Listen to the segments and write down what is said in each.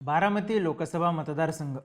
बारामती लोकसभा मतदारसंघ.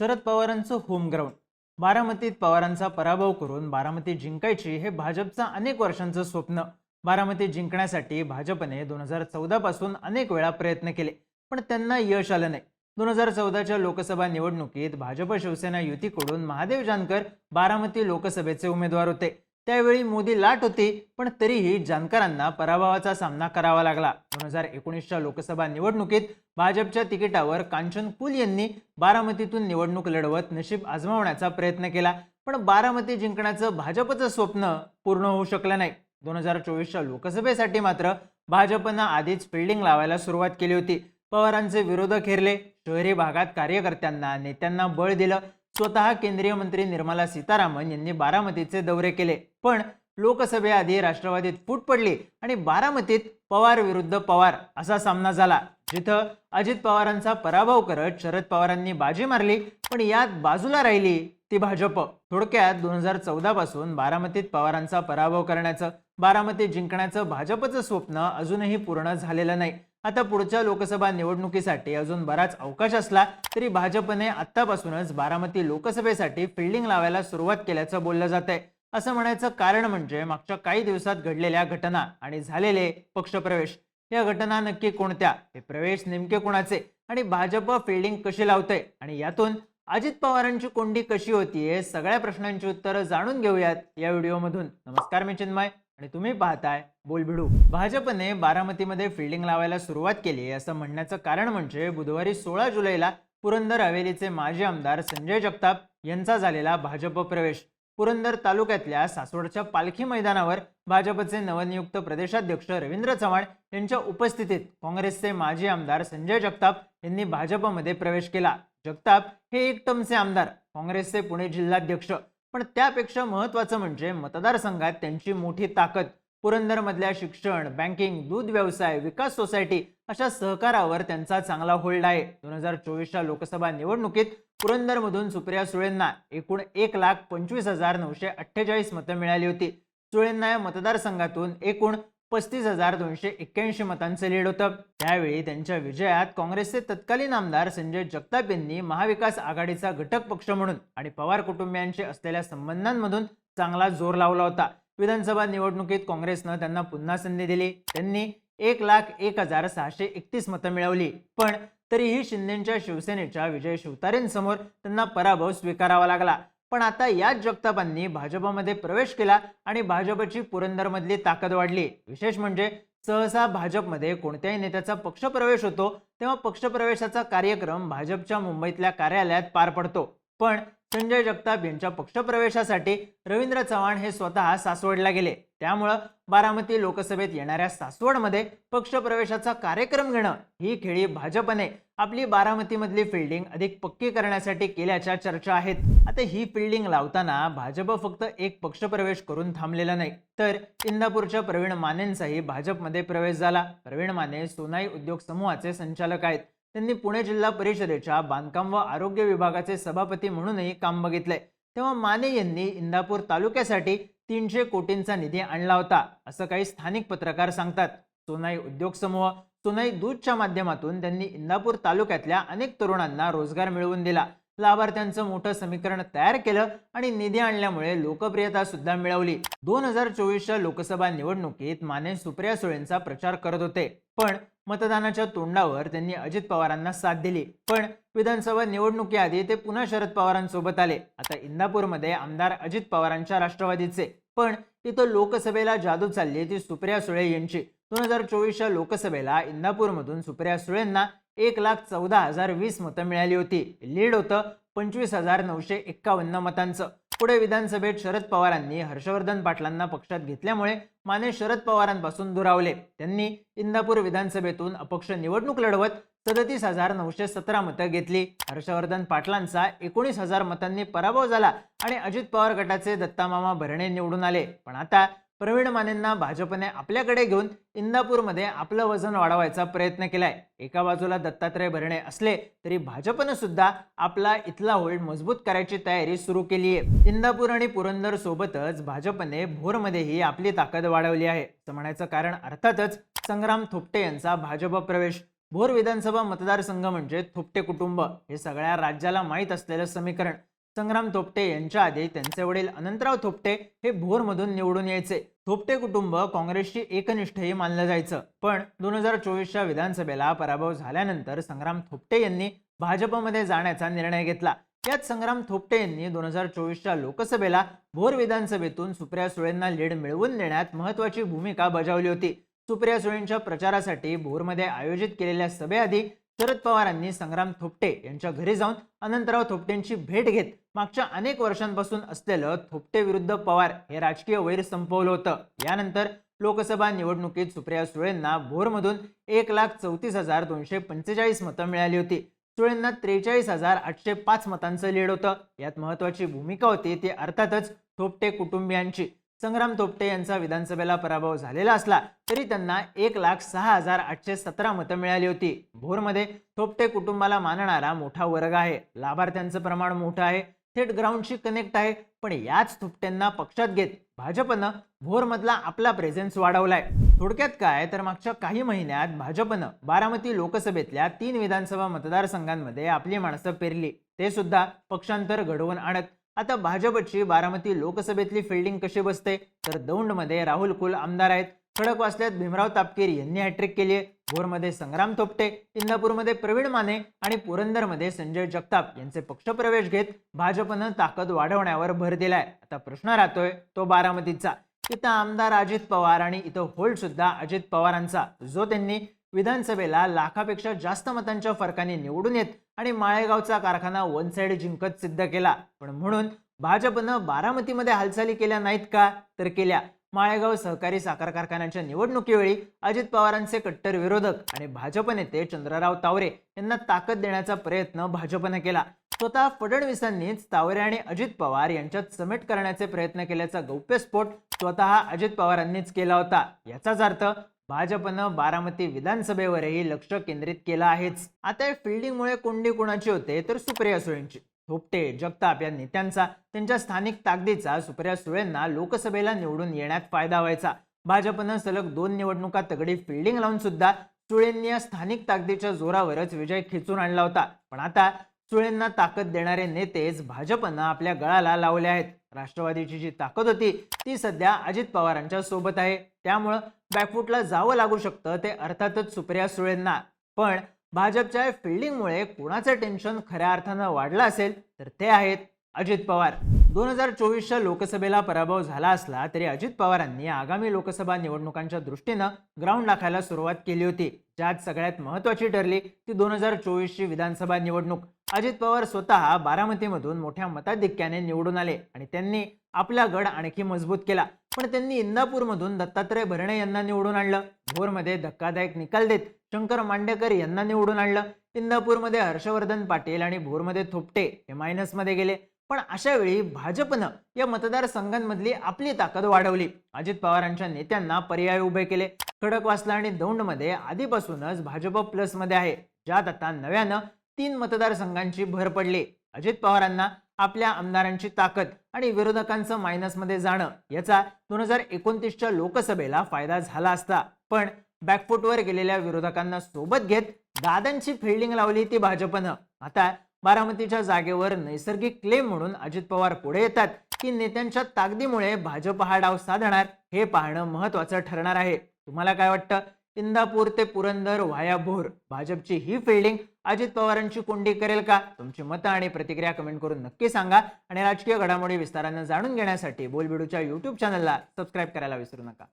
शरद पवारांचं होमग्राऊंड बारामतीत पवारांचा पराभव करून बारामती जिंकायची हे भाजपचं अनेक वर्षांचं स्वप्न. बारामती जिंकण्यासाठी भाजपने दोन हजार चौदा पासून अनेक वेळा प्रयत्न केले पण त्यांना यश आलं नाही. दोन हजार चौदाच्या लोकसभा निवडणुकीत भाजप शिवसेना युतीकडून महादेव जानकर बारामती लोकसभेचे उमेदवार होते. त्यावेळी मोदी लाट होती पण तरीही जानकरांना पराभवाचा सामना करावा लागला. दोन हजार एकोणीसच्या लोकसभा निवडणुकीत भाजपच्या तिकिटावर कांचन कुल यांनी बारामतीतून निवडणूक लढवत नशीब आजमावण्याचा प्रयत्न केला पण बारामती जिंकण्याचं भाजपचं स्वप्न पूर्ण होऊ शकलं नाही. दोन हजार चोवीसच्या लोकसभेसाठी मात्र भाजपनं आधीच फिल्डिंग लावायला सुरुवात केली होती. पवारांचे विरोधक हेरले शहरी भागात कार्यकर्त्यांना नेत्यांना बळ दिलं स्वतः केंद्रीय मंत्री निर्मला सीतारामन यांनी बारामतीचे दौरे केले. पण लोकसभेआधी राष्ट्रवादीत फूट पडली आणि बारामतीत पवार विरुद्ध पवार असा सामना झाला जिथं अजित पवारांचा पराभव करत शरद पवारांनी बाजी मारली पण यात बाजूला राहिली ती भाजप. थोडक्यात दोन हजार चौदा पासून बारामतीत पवारांचा पराभव करण्याचं बारामती जिंकण्याचं भाजपचं स्वप्न अजूनही पूर्ण झालेलं नाही. आता पुढच्या लोकसभा निवडणुकीसाठी अजून बराच अवकाश असला तरी भाजपने आत्तापासूनच बारामती लोकसभेसाठी फिल्डिंग लावायला सुरुवात केल्याचं बोललं जात आहे असं म्हणायचं कारण म्हणजे मागच्या काही दिवसात घडलेल्या घटना आणि झालेले पक्षप्रवेश. या घटना नक्की कोणत्या? हे प्रवेश नेमके कोणाचे? आणि भाजप फिल्डिंग कशी लावते आणि यातून अजित पवारांची कोंडी कशी होतीये? सगळ्या प्रश्नांची उत्तरं जाणून घेऊयात या व्हिडिओमधून. नमस्कार मी चिन्मय. आणि तुम्ही पाहताय बोलभिडू भाजपने बारामतीमध्ये फिल्डिंग लावायला सुरुवात केली असं म्हणण्याचं कारण म्हणजे बुधवारी सोळा जुलैला पुरंदर हवेलीचे माजी आमदार संजय जगताप यांचा झालेला भाजप प्रवेश. पुरंदर तालुक्यातल्या सासवडच्या पालखी मैदानावर भाजपचे नवनियुक्त प्रदेशाध्यक्ष रवींद्र चव्हाण यांच्या उपस्थितीत काँग्रेसचे माजी आमदार संजय जगताप यांनी भाजपमध्ये प्रवेश केला. जगताप हे एक आमदार काँग्रेसचे पुणे जिल्हाध्यक्ष. पण त्यापेक्षा महत्वाचं म्हणजे मतदारसंघात त्यांची मोठी ताकद पुरंदरमधल्या शिक्षण बँकिंग दूध व्यवसाय विकास सोसायटी अशा सहकारावर त्यांचा चांगला होल्ड आहे. दोन हजार चोवीसच्या लोकसभा निवडणुकीत पुरंदरमधून सुप्रिया सुळेंना एकूण एक लाख पंचवीस हजार नऊशे अठ्ठेचाळीस मतं मिळाली होती. सुळेंना या मतदारसंघातून एकूण पस्तीस हजार दोनशे एक्क्याऐंशी मतांचं लीड होतं. त्यावेळी त्यांच्या विजयात काँग्रेसचे तत्कालीन आमदार संजय जगताप यांनी महाविकास आघाडीचा घटक पक्ष म्हणून आणि पवार कुटुंबियांशी असलेल्या संबंधांमधून चांगला जोर लावला होता. विधानसभा निवडणुकीत काँग्रेसनं त्यांना पुन्हा संधी दिली. त्यांनी एक लाख एक हजार सहाशे एकतीस मतं मिळवली. पण तरीही शिंदेच्या शिवसेनेच्या विजय शिवतारेंसमोर त्यांना पराभव स्वीकारावा लागला. पण आता याच जगतापांनी भाजपमध्ये प्रवेश केला आणि भाजपची पुरंदरमधली ताकद वाढली. विशेष म्हणजे सहसा भाजपमध्ये कोणत्याही नेत्याचा पक्षप्रवेश होतो तेव्हा पक्षप्रवेशाचा कार्यक्रम भाजपच्या मुंबईतल्या कार्यालयात पार पडतो. पण संजय जगताप यांच्या पक्षप्रवेशासाठी रवींद्र चव्हाण हे स्वतः सासवडला गेले. त्यामुळं बारामती लोकसभेत येणाऱ्या सासवडमध्ये पक्षप्रवेशाचा कार्यक्रम घेणं ही खेळी भाजपने आपली बारामतीमधली फिल्डिंग अधिक पक्की करण्यासाठी केल्याच्या चर्चा आहेत. आता ही फिल्डिंग लावताना भाजप फक्त एक पक्षप्रवेश करून थांबलेला नाही. तर इंदापूरच्या प्रवीण मानेंचाही भाजपमध्ये प्रवेश झाला. प्रवीण माने सोनाई उद्योग समूहाचे संचालक आहेत. त्यांनी पुणे जिल्हा परिषदेच्या बांधकाम व आरोग्य विभागाचे सभापती म्हणूनही काम बघितलंय. तेव्हा माने यांनी इंदापूर तालुक्यासाठी तीनशे कोटींचा निधी आणला होता असं काही स्थानिक पत्रकार सांगतात. सोनाई उद्योग समूह सोनाई दूधच्या माध्यमातून त्यांनी इंदापूर तालुक्यातल्या अनेक तरुणांना रोजगार मिळवून दिला. लाभार्थ्यांचं मोठं समीकरण तयार केलं आणि निधी आणल्यामुळे लोकप्रियता सुद्धा मिळवली. दोन हजार चोवीसच्या लोकसभा निवडणुकीत माने सुप्रिया सुळेंचा प्रचार करत होते. पण मतदानाच्या तोंडावर त्यांनी अजित पवारांना साथ दिली. पण विधानसभा निवडणुकीआधी ते पुन्हा शरद पवारांसोबत आले. आता इंदापूरमध्ये आमदार अजित पवारांच्या राष्ट्रवादीचे. पण तिथं लोकसभेला जादू चालली ती सुप्रिया सुळे यांची. दोन हजार चोवीसच्या लोकसभेला इंदापूरमधून सुप्रिया सुळेंना एक लाख चौदा हजार वीस मतं मिळाली होती. लीड होतं पंचवीस हजार नऊशे एक्कावन्न मतांचं. पुढे विधानसभेत शरद पवारांनी हर्षवर्धन पाटलांना पक्षात घेतल्यामुळे माने शरद पवारांपासून दुरावले. त्यांनी इंदापूर विधानसभेतून अपक्ष निवडणूक लढवत सदतीस हजार नऊशे सतरा मतं घेतली. हर्षवर्धन पाटलांचा एकोणीस हजार मतांनी पराभव झाला आणि अजित पवार गटाचे दत्तामामा भरणे निवडून आले. पण आता प्रवीण मानेंना भाजपने आपल्याकडे घेऊन इंदापूरमध्ये आपलं वजन वाढवायचा प्रयत्न केलाय. एका बाजूला दत्तात्रय भरणे असले तरी भाजपनं सुद्धा आपला इथला होल्ड मजबूत करायची तयारी सुरू केली आहे इंदापूर आणि पुरंदर सोबतच भाजपने भोरमध्येही आपली ताकद वाढवली आहे. असं म्हणायचं कारण अर्थातच संग्राम थोपटे यांचा भाजप प्रवेश. भोर विधानसभा मतदारसंघ म्हणजे थोपटे कुटुंब. हे सगळ्या राज्याला माहीत असलेलं समीकरण. संग्राम थोपटे यांच्या आधी त्यांचे वडील अनंतराव थोपटे हे भोरमधून निवडून यायचे. थोपटे कुटुंब काँग्रेसची एकनिष्ठही मानलं जायचं. पण दोन हजार चोवीसच्या विधानसभेला पराभव झाल्यानंतर संग्राम थोपटे यांनी भाजपमध्ये जाण्याचा निर्णय घेतला. त्यात संग्राम थोपटे यांनी दोन हजार चोवीसच्या लोकसभेला भोर विधानसभेतून सुप्रिया सुळेंना लीड मिळवून देण्यात महत्वाची भूमिका बजावली होती. सुप्रिया सुळेंच्या प्रचारासाठी भोरमध्ये आयोजित केलेल्या सभेआधी शरद पवारांनी संग्राम थोपटे यांच्या घरी जाऊन अनंतराव थोपटेंची भेट घेत मागच्या अनेक वर्षांपासून असलेलं थोपटे विरुद्ध पवार हे राजकीय वैर संपवलं होतं. यानंतर लोकसभा निवडणुकीत सुप्रिया सुळेंना भोरमधून एक लाख चौतीस हजार दोनशे पंचेचाळीस मतं मिळाली होती. सुळेंना त्रेचाळीस हजार आठशे पाच मतांचं लीड होतं. यात महत्वाची भूमिका होती ती अर्थातच थोपटे कुटुंबियांची. संग्राम तोपटे यांचा विधानसभेला पराभव झालेला असला तरी त्यांना एक लाख सहा हजार आठशे सतरा मतं मिळाली होती. भोरमध्ये थोपटे कुटुंबाला मानणारा मोठा वर्ग आहे. लाभार्थ्यांचं प्रमाण मोठं आहे. थेट ग्राउंडशी कनेक्ट आहे. पण याच थोपट्यांना पक्षात घेत भाजपनं भोरमधला आपला प्रेझेन्स वाढवलाय. थोडक्यात काय? तर मागच्या काही महिन्यात भाजपनं बारामती लोकसभेतल्या तीन विधानसभा मतदारसंघांमध्ये आपली माणसं पेरली. ते सुद्धा पक्षांतर घडवून आणत आता भाजपची बारामती लोकसभेतली फिल्डिंग कशी बसते? तर दौंडमध्ये राहुल कुल आमदार आहेत. खडक खडकवासल्यात भीमराव तापकीर यांनी हॅट्रिक केली आहे. भोरमध्ये संग्राम थोपटे इंदापूरमध्ये प्रवीण माने आणि पुरंदरमध्ये संजय जगताप यांचे पक्षप्रवेश घेत भाजपनं ताकद वाढवण्यावर भर दिलाय. आता प्रश्न राहतोय तो बारामतीचा. इथं आमदार अजित पवार आणि इथं होल्ड सुद्धा अजित पवारांचा. जो त्यांनी विधानसभेला लाखापेक्षा जास्त मतांच्या फरकाने निवडून येत आणि माळेगावचा कारखाना वन साईड जिंकत सिद्ध केला. पण म्हणून भाजपनं बारामतीमध्ये हालचाली केल्या नाहीत का? तर केल्या. माळेगाव सहकारी साखर कारखान्याच्या निवडणुकीवेळी अजित पवारांचे कट्टर विरोधक आणि भाजप नेते चंद्रराव तावरे यांना ताकद देण्याचा प्रयत्न भाजपनं केला. स्वतः फडणवीसांनीच तावरे आणि अजित पवार यांच्यात समेट करण्याचे प्रयत्न केल्याचा गौप्यस्फोट स्वतः अजित पवारांनीच केला होता. याचाच अर्थ भाजपनं बारामती विधानसभेवरही लक्ष केंद्रित केलं आहेच. आता या फिल्डिंगमुळे कोंडी कुणाची होते तर सुप्रिया सुळेंची. थोपटे जगताप या नेत्यांचा त्यांच्या स्थानिक ताकदीचा सुप्रिया सुळेंना लोकसभेला निवडून येण्यात फायदा व्हायचा. भाजपनं सलग दोन निवडणुका तगडी फिल्डिंग लावून सुद्धा सुळेंनी या स्थानिक ताकदीच्या जोरावरच विजय खेचून आणला होता. पण आता सुळेंना ताकद देणारे नेतेच भाजपनं आपल्या गळाला लावले आहेत. राष्ट्रवादीची जी ताकद होती ती सध्या अजित पवारांच्या सोबत आहे. त्यामुळं बॅकफुटला जावं लागू शकतं ते अर्थातच सुप्रिया सुळेंना. पण भाजपच्या फिल्डिंगमुळे कुणाचं टेन्शन खऱ्या अर्थानं वाढलं असेल तर ते आहेत अजित पवार. दोन हजार चोवीसच्या लोकसभेला पराभव झाला असला तरी अजित पवारांनी आगामी लोकसभा निवडणुकांच्या दृष्टीनं ग्राउंड राखायला सुरुवात केली होती. ज्यात सगळ्यात महत्वाची ठरली ती दोन हजार चोवीसची विधानसभा निवडणूक. अजित पवार स्वतः बारामतीमधून मोठ्या मताधिक्याने निवडून आले आणि त्यांनी आपला गड आणखी मजबूत केला. पण त्यांनी इंदापूरमधून दत्तात्रय भरणे यांना निवडून आणलं. भोरमध्ये धक्कादायक निकाल देत शंकर मांडेकर यांना निवडून आणलं. इंदापूरमध्ये हर्षवर्धन पाटील आणि भोरमध्ये थोपटे हे मायनसमध्ये गेले. पण अशा वेळी भाजपनं या मतदारसंघांमधली आपली ताकद वाढवली. अजित पवारांच्या नेत्यांना पर्याय उभे केले. खडकवासला आणि दौंडमध्ये आधीपासूनच भाजप प्लसमध्ये आहे. ज्यात आता नव्यानं तीन मतदारसंघांची भर पडली. अजित पवारांना आपल्या आमदारांची ताकद आणि विरोधकांचं मायनसमध्ये जाणं याचा दोन हजार एकोणतीसच्या लोकसभेला फायदा झाला असता. पण बॅकफुटवर गेलेल्या विरोधकांना सोबत घेत दादांची फिल्डिंग लावली ती भाजपनं. आता बारामतीच्या जागेवर नैसर्गिक क्लेम म्हणून अजित पवार पुढे येतात. की नेत्यांच्या ताकदीमुळे भाजप हा डाव साधणार हे पाहणं महत्वाचं ठरणार आहे. तुम्हाला काय वाटतं? इंदापूर ते पुरंदर व्हाया भोर. भाजपची ही फिल्डिंग अजित पवारांची कोंडी करेल का? तुमची मतं आणि प्रतिक्रिया कमेंट करून नक्की सांगा. आणि राजकीय घडामोडी विस्तारानं जाणून घेण्यासाठी बोलबिडूच्या युट्यूब चॅनलला सबस्क्राईब करायला विसरू नका.